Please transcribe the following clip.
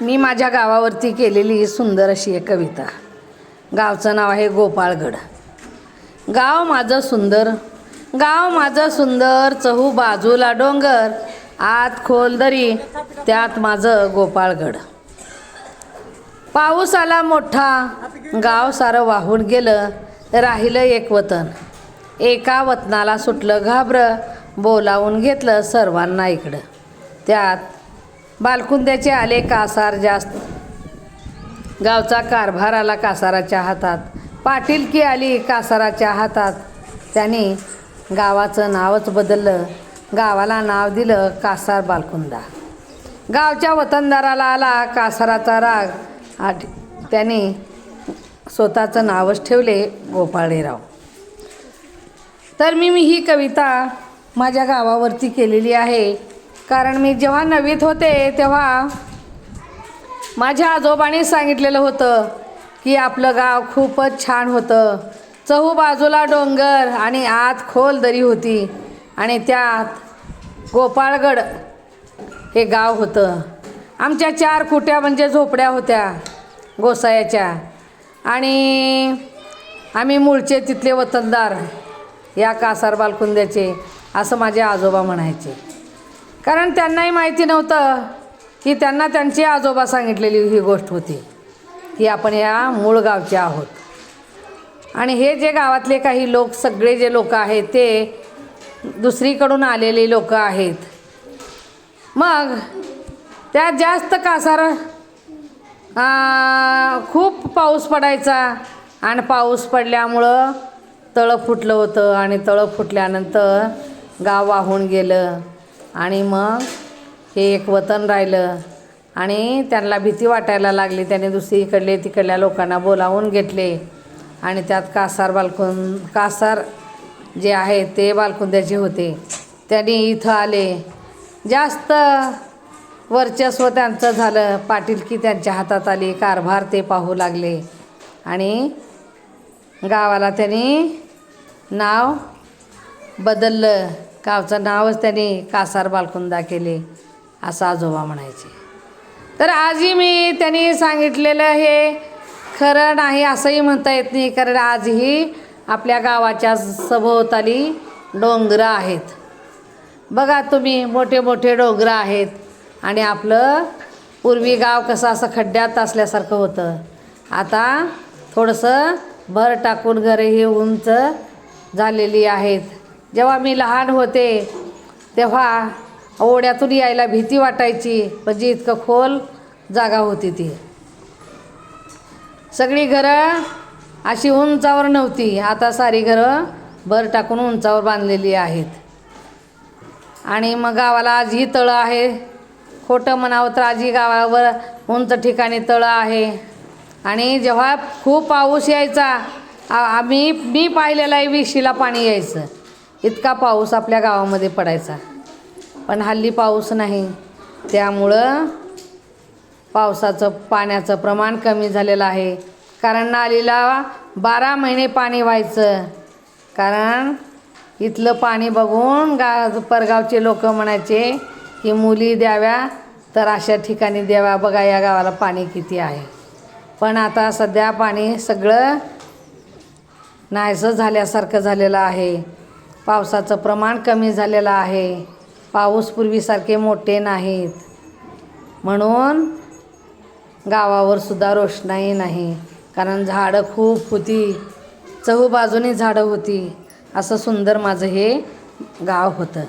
मी माझ्या गावावरती केलेली सुंदर अशी एक कविता. गावचं नाव आहे गोपाळगड. गाव माझं सुंदर गाव माझं सुंदर चहू बाजूला डोंगर आत खोल दरी त्यात माझं गोपाळगड. पाऊस आला मोठा गाव सारं वाहून गेलं राहिलं एक वतन. एका वतनाला सुटलं घाबरं बोलावून घेतलं सर्वांना इकडं. त्यात बालकुंद्याचे आले कासार जास्त. गावचा कारभार आला कासाराच्या हातात. पाटीलकी आली कासाराच्या हातात. त्यांनी गावाचं नावच बदललं. गावाला नाव दिलं कासार बालकुंदा. गावच्या वतनदाराला आला कासाराचा राग. आठ त्याने स्वतःचं नावच ठेवले गोपाळेराव. तर मी मी ही कविता माझ्या गावावरती केलेली आहे. कारण मी जेव्हा नवीत होते तेव्हा माझ्या आजोबांनी सांगितलेलं होतं की आपलं गाव खूपच छान होतं. चहू बाजूला डोंगर आणि आत खोल दरी होती आणि त्यात गोपाळगड हे गाव होतं. आमच्या चार कुट्या म्हणजे झोपड्या होत्या गोसायाच्या. आणि आम्ही मूळचे तिथले वतनदार या कासार बालकुंद्याचे असं माझे आजोबा म्हणायचे. कारण त्यांनाही माहिती नव्हतं की त्यांना त्यांचे आजोबा सांगितलेली ही गोष्ट होती की आपण या मूळ गावचे आहोत. आणि हे जे गावातले काही लोक सगळे जे लोक आहेत ते दुसरीकडून आलेले लोक आहेत. मग त्यात जास्त कासार खूप पाऊस पडायचा आणि पाऊस पडल्यामुळं तळं फुटलं होतं आणि तळं फुटल्यानंतर गाव वाहून गेलं. आणि मग हे एक वतन राहिलं. आणि त्यांना भीती वाटायला लागली. त्याने दुसरीकडले तिकडल्या लोकांना बोलावून घेतले. आणि त्यात कासार बालकुंद कासार जे आहे ते बालकुंद्याचे होते. त्यांनी इथं आले. जास्त वर्चस्व त्यांचं झालं. पाटीलकी त्यांच्या हातात आली. कारभार ते पाहू लागले. आणि गावाला त्यांनी नाव बदललं. गावचं नावच त्यांनी कासार बालकुंदा केले असं आजोबा म्हणायचे. तर आजही मी त्यांनी सांगितलेलं हे खरं नाही असंही म्हणता येत नाही कारण आजही आपल्या गावाच्या सभोवताली डोंगरं आहेत. बघा तुम्ही मोठे मोठे डोंगरं आहेत आणि आपलं पूर्वी गाव कसं असं खड्ड्यात असल्यासारखं होतं. आता थोडंसं भर टाकून घरं ही उंच झालेली आहेत. जेव्हा मी लहान होते तेव्हा ओढ्यातून यायला भीती वाटायची म्हणजे इतकं खोल जागा होती ती. सगळी घरं अशी उंचावर नव्हती. आता सारी घरं भर टाकून उंचावर बांधलेली आहेत. आणि मग गावाला आजही तळं आहे. खोटं म्हणावं तर आजही गावावर उंच ठिकाणी तळं आहे. आणि जेव्हा खूप पाऊस यायचा आम्ही मी पाहिलेला आहे विशीला पाणी यायचं. इतका पाऊस आपल्या गावामध्ये पडायचा. पण हल्ली पाऊस नाही. त्यामुळं पावसाचं पाण्याचं प्रमाण कमी झालेलं आहे. कारण नालीला बारा महिने पाणी व्हायचं. कारण इथलं पाणी बघून गा परगावचे लोक म्हणायचे की मुली द्याव्या तर अशा ठिकाणी द्याव्या. बघा या गावाला पाणी किती आहे. पण आता सध्या पाणी सगळं नाहीसं झाल्यासारखं झालेलं आहे. पावसाचं प्रमाण कमी झालेलं आहे. पाऊस पूर्वीसारखे मोठे नाहीत. म्हणून गावावर सुद्धा रोषणाई नाही. कारण झाडं खूप होती. चहूबाजूनी झाडं होती. असं सुंदर माझं हे गाव होतं.